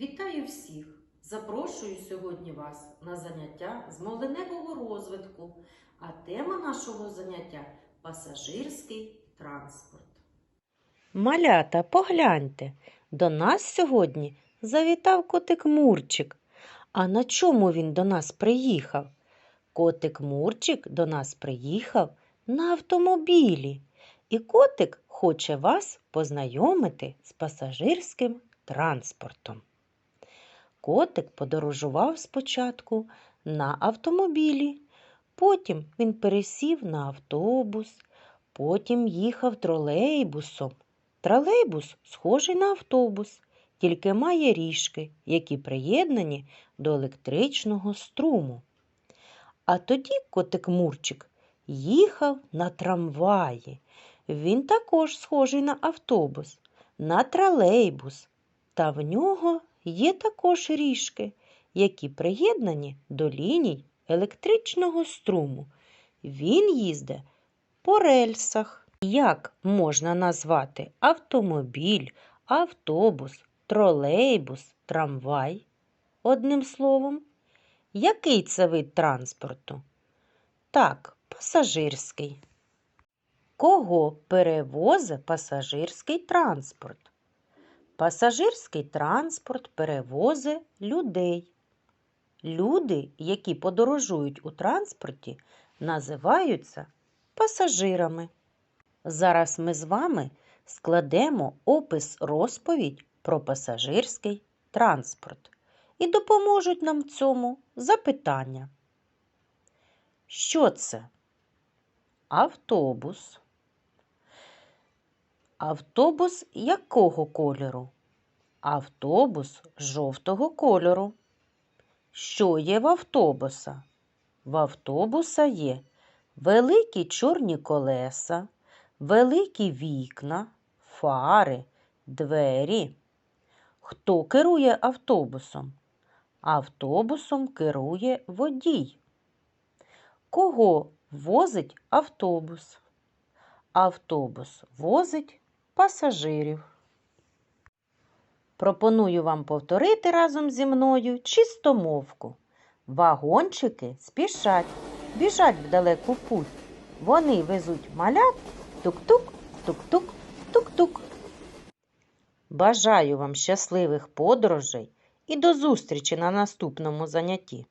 Вітаю всіх! Запрошую сьогодні вас на заняття з мовленевого розвитку, а тема нашого заняття пасажирський транспорт. Малята, погляньте, до нас сьогодні завітав котик Мурчик. А на чому він до нас приїхав? Котик Мурчик до нас приїхав на автомобілі. І котик хоче вас познайомити з пасажирським транспортом. Котик подорожував спочатку на автомобілі, потім він пересів на автобус, потім їхав тролейбусом. Тролейбус схожий на автобус, тільки має ріжки, які приєднані до електричного струму. А тоді котик Мурчик їхав на трамваї. Він також схожий на автобус, на тролейбус, та в нього є також ріжки, які приєднані до ліній електричного струму. Він їздить по рельсах. Як можна назвати автомобіль, автобус, тролейбус, трамвай? Одним словом, який це вид транспорту? Так, пасажирський. Кого перевозить пасажирський транспорт? Пасажирський транспорт перевозить людей. Люди, які подорожують у транспорті, називаються пасажирами. Зараз ми з вами складемо опис розповідь про пасажирський транспорт і допоможуть нам в цьому запитання. Що це? Автобус. Автобус якого кольору? Автобус жовтого кольору. Що є в автобуса? В автобуса є великі чорні колеса, великі вікна, фари, двері. Хто керує автобусом? Автобусом керує водій. Кого возить автобус? Автобус возить пасажирів. Пропоную вам повторити разом зі мною чистомовку. Вагончики спішать, біжать в далеку путь. Вони везуть малят тук-тук, тук-тук, тук-тук. Бажаю вам щасливих подорожей і до зустрічі на наступному занятті.